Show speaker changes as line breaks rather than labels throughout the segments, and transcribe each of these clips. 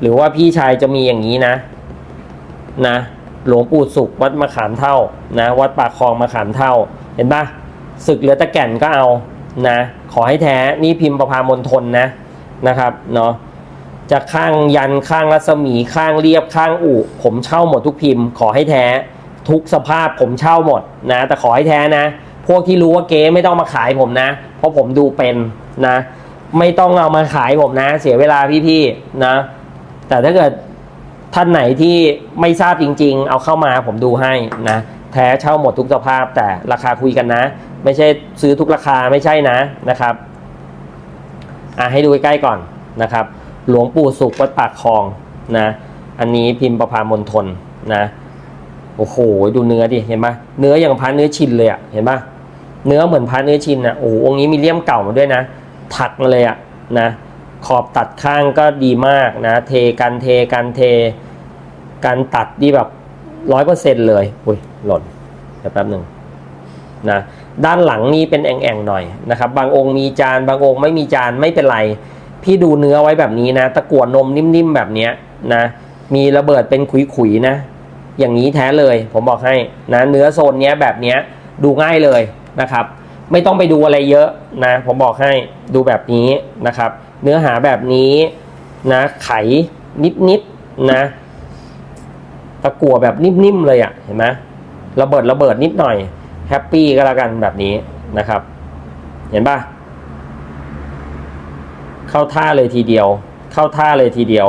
หรือว่าพี่ชายจะมีอย่างนี้นะนะหลวงปู่สุขวัดมะขามเท่านะวัดปากคลองมะขามเท่า เห็นปะศึกเหลือตะแก่นก็เอานะขอให้แท้นี่พิมพ์ประพามณฑลนะนะครับเนาะจะข้างยันข้างรัศมีข้างเรียบข้างอุผมเช่าหมดทุกพิมพ์ ขอให้แท้ทุกสภาพผมเช่าหมดนะแต่ขอให้แท้นะ พวกที่รู้ว่าเก๊ไม่ต้องมาขายผมนะ เพราะผมดูเป็นนะ ไม่ต้องเอามาขายผมนะ เสียเวลาพี่ๆนะ แต่ถ้าเกิดท่านไหนที่ไม่ทราบจริง ๆ เอาเข้ามาผมดูให้นะ แท้เช่าหมดทุกสภาพแต่ราคาคุยกันนะ ไม่ใช่ซื้อทุกราคาไม่ใช่นะนะครับอะให้ดูใกล้ๆก่อนนะครับ หลวงปู่สุขวัดปากคลองนะ อันนี้พิมพ์ประพามณฑลนะโอ้โหดูเนื้อดิเห็นปะเนื้ออย่างพระเนื้อชินเลยอะเห็นปะเนื้อเหมือนพระเนื้อชินอะโอ้โหองค์นี้มีเลี่ยมเก่ามาด้วยนะ ถักมาเลยอะนะ ขอบตัดข้างก็ดีมากนะ เทกันเทกันเทการตัดนี่แบบร้อยเปอร์เซ็นเลยอุ้ยหล่นเดี๋ยวแป๊บหนึ่งนะด้านหลังนี่เป็นแอ่งๆหน่อยนะครับ บางองค์มีจานบางองค์ไม่มีจานไม่เป็นไร พี่ดูเนื้อไว้แบบนี้นะ ตะกั่วนมนิ่มๆแบบเนี้ยนะมีระเบิดเป็นขุยๆนะ อย่างนี้แท้เลยผมบอกให้นะเนื้อโซนเนี้ยแบบเนี้ยดูง่ายเลยนะครับ ไม่ต้องไปดูอะไรเยอะนะ ผมบอกให้ดูแบบนี้นะครับ เนื้อหาแบบนี้นะไขนิดๆนะตะกั่วแบบนิ่มๆเลยอะ่ะเห็นไหมระเบิดระเบิดนิดหน่อยแฮปปี้ก็แล้วกันแบบนี้นะครับ เห็นปะเข้าท่าเลยทีเดียว เข้าท่าเลยทีเดียว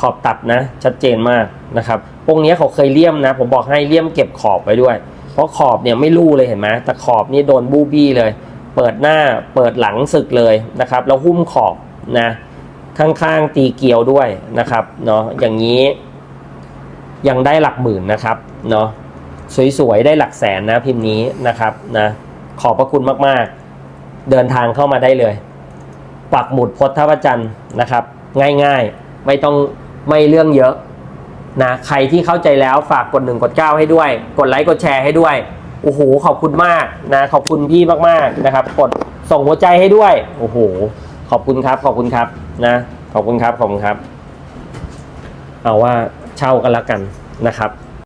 ขอบตัดนะ ชัดเจนมากนะครับพวกนี้เขาเคยเลี่ยมนะ ผมบอกให้เลี่ยมเก็บขอบไว้ด้วย ราะขอบเนี่ยไม่ลู่เลยเห็นไหมแต่ขอบนี่โดนบูบี้เลย เปิดหน้าเปิดหลังศึกเลยนะครับแล้วหุ้มขอบนะข้างๆตีเกลียวด้วยนะครับเนาะอย่างนี้ยังได้หลักหมื่นนะครับเนาะสวยๆได้หลักแสนนะพิมพ์นี้นะครับนะขอบพระคุณมากๆ เดินทางเข้ามาได้เลย ปักหมุดพจน์ท่าพระจันทร์นะครับ ง่ายๆ ไม่ต้องไม่เรื่องเยอะ นะใครที่เข้าใจแล้วฝากกดหนึ่งกดเก้าให้ด้วย กดไลค์กดแชร์ให้ด้วยโอ้โหขอบคุณมากนะขอบคุณพี่มากๆนะครับ กดส่งหัวใจให้ด้วยโอ้โหขอบคุณครับ ขอบคุณครับนะ ขอบคุณครับขอบคุณครับ เอาว่าเช่ากันแล้วกันนะครับ